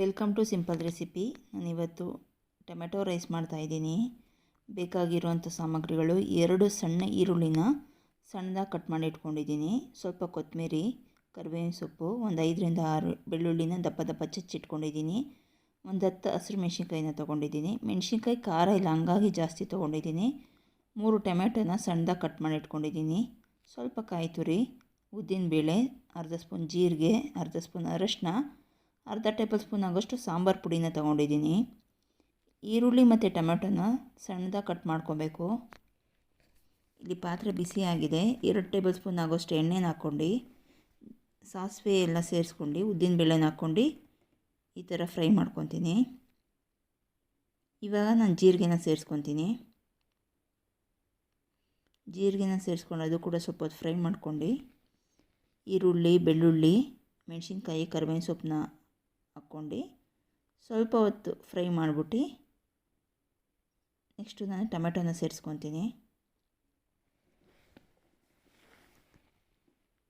Welcome to simple recipe. ನಾನಿವತ್ತು tomato rice ಮಾಡ್ತಾಯಿದ್ದೀನಿ ಬೇಕಾಗಿರುವಂಥ ಸಾಮಗ್ರಿಗಳು ಎರಡು ಸಣ್ಣ ಈರುಳ್ಳಿನ ಸಣ್ಣದಾಗಿ ಕಟ್ ಮಾಡಿ ಇಟ್ಕೊಂಡಿದ್ದೀನಿ. ಸ್ವಲ್ಪ ಕೊತ್ತಂಬರಿ, ಕರಿಬೇವಿನ ಸೊಪ್ಪು, ಒಂದು ಐದರಿಂದ ಆರು ಬೆಳ್ಳುಳ್ಳಿನ ದಪ್ಪ ದಪ್ಪ ಚಚ್ಚಿಟ್ಕೊಂಡಿದ್ದೀನಿ. ಒಂದು ಹತ್ತು ಹಸಿರು ಮೆಣಸಿನ್ಕಾಯಿನ ತೊಗೊಂಡಿದ್ದೀನಿ. ಮೆಣಸಿನ್ಕಾಯಿ ಖಾರ ಇಲ್ಲ, ಹಂಗಾಗಿ ಜಾಸ್ತಿ ತೊಗೊಂಡಿದ್ದೀನಿ. ಮೂರು ಟೊಮೆಟೊನ ಸಣ್ಣದಾಗಿ ಕಟ್ ಮಾಡಿ ಇಟ್ಕೊಂಡಿದ್ದೀನಿ. ಸ್ವಲ್ಪ ಕಾಯಿ ತುರಿ, ಉದ್ದಿನಬೇಳೆ, ಅರ್ಧ ಸ್ಪೂನ್ ಜೀರಿಗೆ, ಅರ್ಧ ಸ್ಪೂನ್ ಅರಶಿನ ಅರ್ಧ ಟೇಬಲ್ ಸ್ಪೂನ್ ಆಗೋಷ್ಟು ಸಾಂಬಾರು ಪುಡಿನ ತೊಗೊಂಡಿದ್ದೀನಿ. ಈರುಳ್ಳಿ ಮತ್ತು ಟೊಮೆಟೊನ ಸಣ್ಣದಾಗಿ ಕಟ್ ಮಾಡ್ಕೊಬೇಕು. ಇಲ್ಲಿ ಪಾತ್ರೆ ಬಿಸಿ ಆಗಿದೆ. ಎರಡು ಟೇಬಲ್ ಸ್ಪೂನ್ ಆಗೋಷ್ಟು ಎಣ್ಣೆನ ಹಾಕ್ಕೊಂಡು, ಸಾಸಿವೆ ಎಲ್ಲ ಸೇರಿಸ್ಕೊಂಡು ಉದ್ದಿನಬೇಳೆನ ಹಾಕ್ಕೊಂಡು ಈ ಥರ ಫ್ರೈ ಮಾಡ್ಕೊತೀನಿ. ಇವಾಗ ನಾನು ಜೀರಿಗೆನ ಸೇರಿಸ್ಕೊತೀನಿ. ಜೀರಿಗೆನ ಸೇರಿಸ್ಕೊಂಡು ಅದು ಕೂಡ ಸ್ವಲ್ಪ ಫ್ರೈ ಮಾಡ್ಕೊಂಡು, ಈರುಳ್ಳಿ, ಬೆಳ್ಳುಳ್ಳಿ, ಮೆಣಸಿನ್ಕಾಯಿ, ಕರಿಬೇವಿನ ಸೊಪ್ಪನ್ನ ಹಾಕ್ಕೊಂಡು ಸ್ವಲ್ಪ ಹೊತ್ತು ಫ್ರೈ ಮಾಡಿಬಿಟ್ಟು ನೆಕ್ಸ್ಟು ನಾನು ಟೊಮೆಟೊನ ಸೇರಿಸ್ಕೊತೀನಿ.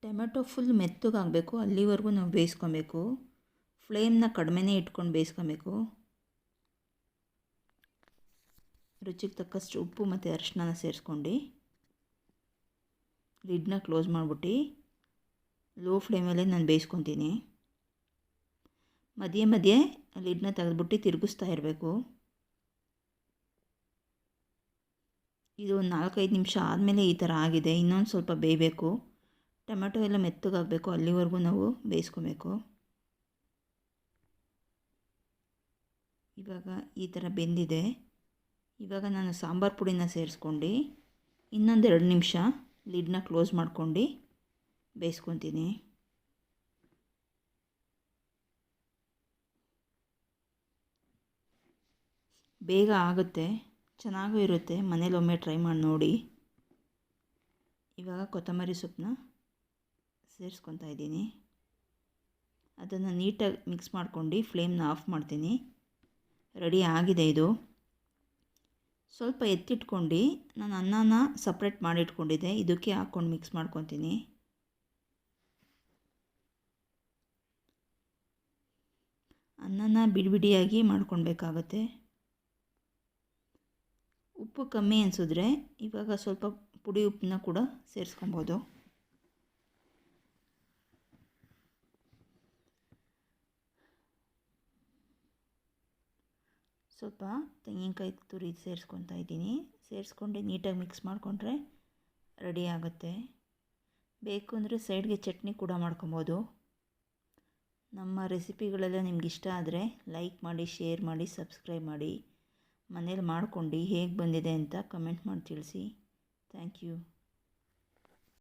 ಟೊಮೆಟೊ ಫುಲ್ ಮೆತ್ತಗಾಗಬೇಕು ಅಲ್ಲಿವರೆಗೂ ನಾವು ಬೇಯಿಸ್ಕೊಬೇಕು. ಫ್ಲೇಮ್ನ ಕಡಿಮೆನೆ ಇಟ್ಕೊಂಡು ಬೇಯಿಸ್ಕೊಬೇಕು. ರುಚಿಗೆ ತಕ್ಕಷ್ಟು ಉಪ್ಪು ಮತ್ತು ಅರಿಶಿನ ಸೇರಿಸ್ಕೊಂಡು ಲಿಡ್ನ ಕ್ಲೋಸ್ ಮಾಡಿಬಿಟ್ಟು ಲೋ ಫ್ಲೇಮಲ್ಲೇ ನಾನು ಬೇಯಿಸ್ಕೊತೀನಿ. ಮಧ್ಯೆ ಮಧ್ಯೆ ಲಿಡ್ನ ತೆಗೆದುಬಿಟ್ಟು ತಿರುಗಿಸ್ತಾ ಇರಬೇಕು. ಇದು ಒಂದು ನಾಲ್ಕೈದು ನಿಮಿಷ ಆದಮೇಲೆ ಈ ಥರ ಆಗಿದೆ. ಇನ್ನೊಂದು ಸ್ವಲ್ಪ ಬೇಯಬೇಕು. ಟೊಮೆಟೊ ಎಲ್ಲ ಮೆತ್ತಗಾಗಬೇಕು. ಅಲ್ಲಿವರೆಗೂ ನಾವು ಬೇಯಿಸ್ಕೊಬೇಕು. ಇವಾಗ ಈ ಥರ ಬೆಂದಿದೆ. ಇವಾಗ ನಾನು ಸಾಂಬಾರು ಪುಡಿನ ಸೇರಿಸ್ಕೊಂಡು ಇನ್ನೊಂದೆರಡು ನಿಮಿಷ ಲಿಡ್ನ ಕ್ಲೋಸ್ ಮಾಡ್ಕೊಂಡು ಬೇಯಿಸ್ಕೊತೀನಿ. ಬೇಗ ಆಗುತ್ತೆ. ಚೆನ್ನಾಗೂ ಇರುತ್ತೆ. ಮನೇಲಿ ಒಮ್ಮೆ ಟ್ರೈ ಮಾಡಿ ನೋಡಿ. ಇವಾಗ ಕೊತ್ತಂಬರಿ ಸೊಪ್ಪನ್ನ ಸೇರಿಸ್ಕೊತಾ ಇದ್ದೀನಿ. ಅದನ್ನು ನೀಟಾಗಿ ಮಿಕ್ಸ್ ಮಾಡ್ಕೊಂಡು ಫ್ಲೇಮ್ನ ಆಫ್ ಮಾಡ್ತೀನಿ. ರೆಡಿ ಆಗಿದೆ ಇದು. ಸ್ವಲ್ಪ ಎತ್ತಿಟ್ಕೊಂಡು ನಾನು ಅನ್ನನ ಸಪ್ರೇಟ್ ಮಾಡಿಟ್ಕೊಂಡಿದ್ದೆ. ಇದಕ್ಕೆ ಹಾಕ್ಕೊಂಡು ಮಿಕ್ಸ್ ಮಾಡ್ಕೊತೀನಿ. ಅನ್ನನ ಬಿಡಿ ಬಿಡಿಯಾಗಿ ಮಾಡ್ಕೊಳ್ಬೇಕಾಗತ್ತೆ. ಉಪ್ಪು ಕಮ್ಮಿ ಅನಿಸಿದ್ರೆ ಇವಾಗ ಸ್ವಲ್ಪ ಪುಡಿ ಉಪ್ಪನ್ನ ಕೂಡ ಸೇರಿಸ್ಕೊಬೋದು. ಸ್ವಲ್ಪ ತೆಂಗಿನಕಾಯಿ ತುರಿ ಸೇರಿಸ್ಕೊತಾ ಇದ್ದೀನಿ. ಸೇರಿಸ್ಕೊಂಡು ನೀಟಾಗಿ ಮಿಕ್ಸ್ ಮಾಡಿಕೊಂಡ್ರೆ ರೆಡಿ ಆಗುತ್ತೆ. ಬೇಕು ಅಂದರೆ ಸೈಡ್ಗೆ ಚಟ್ನಿ ಕೂಡ ಮಾಡ್ಕೊಬೋದು. ನಮ್ಮ ರೆಸಿಪಿಗಳೆಲ್ಲ ನಿಮ್ಗೆ ಇಷ್ಟ ಆದರೆ ಲೈಕ್ ಮಾಡಿ, ಶೇರ್ ಮಾಡಿ, ಸಬ್ಸ್ಕ್ರೈಬ್ ಮಾಡಿ. ಮನೇಲಿ ಮಾಡ್ಕೊಂಡು ಹೇಗೆ ಬಂದಿದೆ ಅಂತ ಕಮೆಂಟ್ ಮಾಡಿ ತಿಳಿಸಿ. Thank you